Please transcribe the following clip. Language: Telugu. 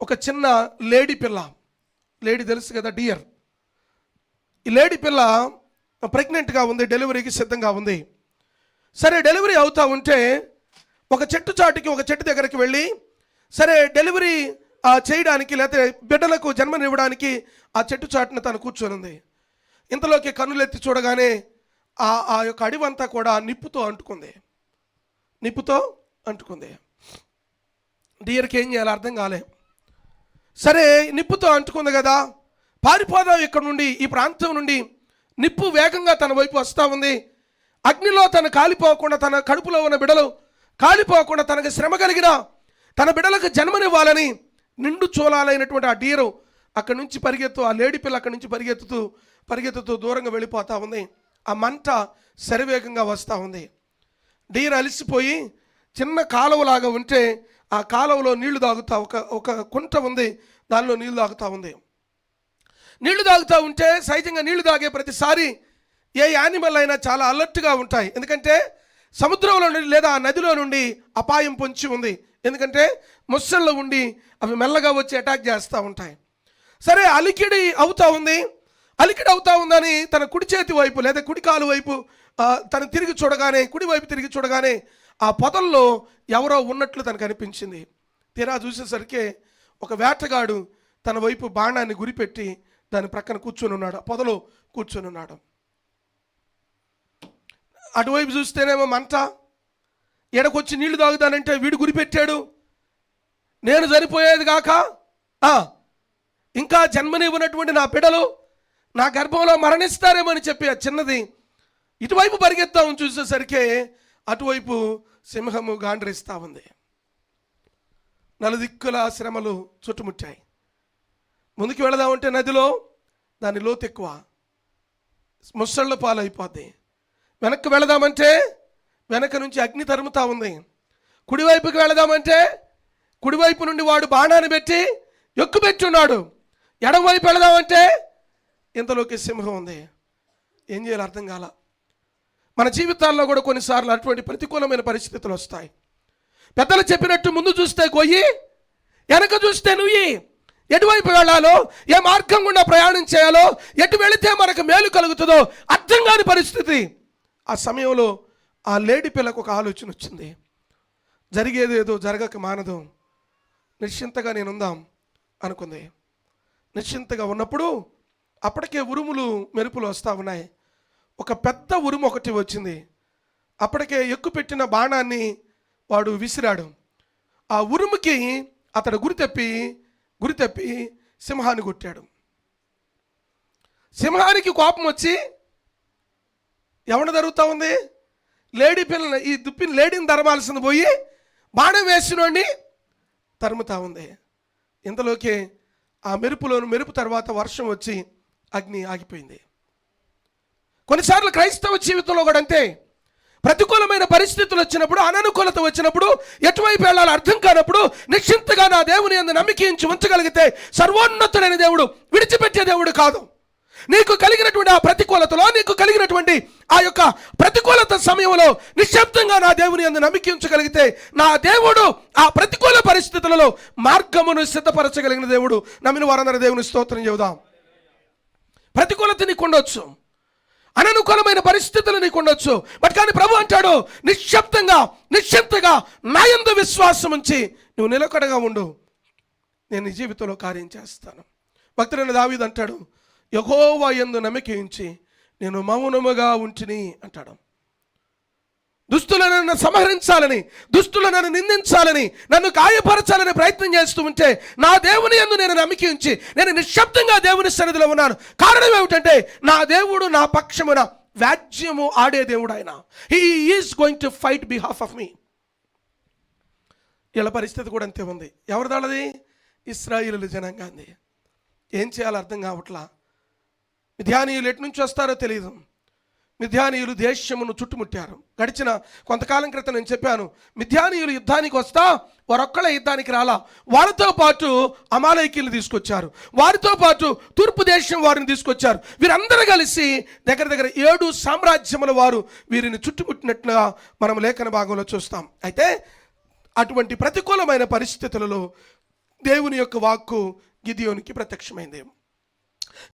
ఒక చిన్న లేడీ పిల్ల. లేడీ తెలుసు కదా డియర్ ఈ లేడీ పిల్ల ప్రెగ్నెంట్గా ఉంది డెలివరీకి సిద్ధంగా ఉంది. సరే డెలివరీ అవుతా ఉంటే ఒక చెట్టు చాటుకి ఒక చెట్టు దగ్గరికి వెళ్ళి సరే డెలివరీ చేయడానికి లేకపోతే బిడ్డలకు జన్మనివ్వడానికి ఆ చెట్టు చాటున తను కూర్చొని ఉంది ఇంతలోకి కన్నులెత్తి చూడగానే ఆ ఆ యొక్క అడివంతా కూడా నిప్పుతో అంటుకుంది. నిప్పుతో అంటుకుంది. డియర్కి ఏం చేయాలో అర్థం కాలే. సరే నిప్పుతో అంటుకుంది కదా. పారిపోదాం ఇక్కడ నుండి ఈ ప్రాంతం నుండి. నిప్పు వేగంగా తన వైపు వస్తూ ఉంది. అగ్నిలో తను కాలిపోకుండా తన కడుపులో ఉన్న బిడలు కాలిపోకుండా తనకు శ్రమ కలిగిన తన బిడలకు జన్మనివ్వాలని నిండు చూలాలైనటువంటి ఆ డీరు అక్కడి నుంచి పరిగెత్తు ఆ లేడీ పిల్ల అక్కడి నుంచి పరిగెత్తుతూ పరిగెత్తుతూ దూరంగా వెళ్ళిపోతూ ఉంది. ఆ మంట శరవేగంగా వస్తూ ఉంది. డీర్ అలిసిపోయి చిన్న కాలువలాగా ఉంటే ఆ కాలువలో నీళ్ళు తాగుతా ఒక ఒక కుంట ఉంది దానిలో నీళ్ళు తాగుతూ ఉంది. నీళ్ళు తాగుతూ ఉంటే సహజంగా నీళ్ళు తాగే ప్రతిసారి ఏ యానిమల్ అయినా చాలా అలర్ట్గా ఉంటాయి. ఎందుకంటే సముద్రంలో నుండి లేదా ఆ నదిలో నుండి అపాయం పొంచి ఉంది. ఎందుకంటే ముస్సల్లో ఉండి అవి మెల్లగా వచ్చి అటాక్ చేస్తూ ఉంటాయి. సరే అలికిడి అవుతూ ఉంది. అలికిడి అవుతా ఉందని తన కుడి చేతి వైపు లేదా కుడి కాలు వైపు తను తిరిగి చూడగానే కుడి వైపు తిరిగి చూడగానే ఆ పొదల్లో ఎవరో ఉన్నట్లు తనకు అనిపించింది. తీరా చూసేసరికి ఒక వేటగాడు తన వైపు బాణాన్ని గురిపెట్టి దాని ప్రక్కన కూర్చొని ఉన్నాడు. ఆ పొదలో కూర్చొని ఉన్నాడు. అటువైపు చూస్తేనేమో మంట. ఎడకొచ్చి నీళ్ళు తాగుతానంటే వీడు గురిపెట్టాడు. నేను చనిపోయేది కాక. ఇంకా జన్మనివ్వనటువంటి నా బిడలు నా గర్భంలో మరణిస్తారేమో అని చెప్పి ఆ చిన్నది ఇటువైపు పరిగెత్తామని చూసేసరికి అటువైపు సింహము గాండ్రిస్తూ ఉంది. నలుదిక్కుల శ్రమలు చుట్టుముట్టాయి. ముందుకు వెళదామంటే నదిలో దాని లోతు ఎక్కువ. ముసళ్ళ పాలైపోద్ది. వెనక్కి వెళదామంటే వెనక నుంచి అగ్ని తరుముతా ఉంది. కుడివైపుకి వెళదామంటే కుడివైపు నుండి వాడు బాణాన్ని పెట్టి ఎక్కుపెట్టున్నాడు ఎడమవైపు వెళదామంటే ఇంతలోకి సింహం ఉంది. ఏం చేయాలి అర్థం కాల. మన జీవితాల్లో కూడా కొన్నిసార్లు అటువంటి ప్రతికూలమైన పరిస్థితులు వస్తాయి. పెద్దలు చెప్పినట్టు ముందు చూస్తే గొయ్యి వెనక చూస్తే నువ్వు ఎటువైపు వెళ్ళాలో ఏ మార్గం గుండా ప్రయాణం చేయాలో ఎటు వెళితే మనకు మేలు కలుగుతుందో అర్థం కాని పరిస్థితి. ఆ సమయంలో ఆ లేడీ పిల్లకు ఒక ఆలోచన వచ్చింది. జరిగేది ఏదో జరగక మానదు. నిశ్చింతగా నేను ఉందాం అనుకుంది. నిశ్చింతగా ఉన్నప్పుడు అప్పటికే ఉరుములు మెరుపులు వస్తూ ఉన్నాయి. ఒక పెద్ద ఉరుము ఒకటి వచ్చింది. అప్పటికే ఎక్కుపెట్టిన బాణాన్ని వాడు విసిరాడు. ఆ ఉరుముకి అతడు గురి తప్పి గురి సింహాన్ని కొట్టాడు. సింహానికి కోపం వచ్చి ఎవడ జరుగుతూ ఉంది? లేడీ పిల్లని ఈ దుప్పిని లేడీని ధరమాల్సింది పోయి బాణం వేసినోడిని తరుముతా ఉంది. ఇంతలోకి ఆ మెరుపులోను మెరుపు తర్వాత వర్షం వచ్చి అగ్ని ఆగిపోయింది. కొన్నిసార్లు క్రైస్తవ జీవితంలో కూడా అంతే. ప్రతికూలమైన పరిస్థితులు వచ్చినప్పుడు అననుకూలత వచ్చినప్పుడు ఎటువైపు వెళ్ళాలో అర్థం కానప్పుడు నిశ్చింతగా నా దేవుని అందు నమ్మికించి ఉంచగలిగితే సర్వోన్నతుడైన దేవుడు విడిచిపెట్టే దేవుడు కాదు. నీకు కలిగినటువంటి ఆ ప్రతికూలతలో నీకు కలిగినటువంటి ఆ యొక్క ప్రతికూలత సమయంలో నిశ్శబ్దంగా నా దేవుని అందు నమ్మికించగలిగితే నా దేవుడు ఆ ప్రతికూల పరిస్థితులలో మార్గమును సిద్ధపరచగలిగిన దేవుడు. నమ్మిన వారందరి దేవుని స్తోత్రం చెబుదాం. ప్రతికూలత నీకు ఉండొచ్చు. అననుకూలమైన పరిస్థితులు నీకు ఉండొచ్చు. బట్ కానీ ప్రభు అంటాడు నిశ్శబ్దంగా నిశ్శబ్దంగా నా యందు విశ్వాసం ఉంచి నువ్వు నిలకడగా ఉండు. నేను నీ జీవితంలో కార్యం చేస్తాను. భక్తుడైన దావీదు అంటాడు యహోవా యందు నమ్మకించి నేను మౌనముగా ఉంటిని అంటాడు. దుస్తులను నన్ను సంహరించాలని దుస్తులను నన్ను నిందించాలని నన్ను గాయపరచాలని ప్రయత్నం చేస్తూ ఉంటే నా దేవుని యందు నేను నమ్మిక ఉంచి నేను నిశ్శబ్దంగా దేవుని సన్నిధిలో ఉన్నాను. కారణం ఏమిటంటే నా దేవుడు నా పక్షమున వ్యాజ్యము ఆడే దేవుడు ఆయన he is going to fight behalf of me ఇలా పరిస్థితి కూడా అంతే ఉంది. ఎవరిదాళ్ళది ఇస్రాయిలు జనాంగాంది ఏం చేయాలో అర్థం కావట్లా? మిథ్యానీయులు ఎటు నుంచి వస్తారో తెలియదు మిథ్యానీయులు దేశమును చుట్టుముట్టారు. గడిచిన కొంతకాలం క్రితం నేను చెప్పాను మిథ్యానీయులు యుద్ధానికి వస్తా వారొక్కళ్ళే యుద్ధానికి రాలా. వారితో పాటు అమాలయకీలు తీసుకొచ్చారు. వారితో పాటు తూర్పు దేశం వారిని తీసుకొచ్చారు. వీరందరూ కలిసి దగ్గర దగ్గర ఏడు సామ్రాజ్యముల వారు వీరిని చుట్టుముట్టినట్లుగా మనం లేఖన భాగంలో చూస్తాం. అయితే అటువంటి ప్రతికూలమైన పరిస్థితులలో దేవుని యొక్క వాక్కు గిదియోనికి ప్రత్యక్షమైంది.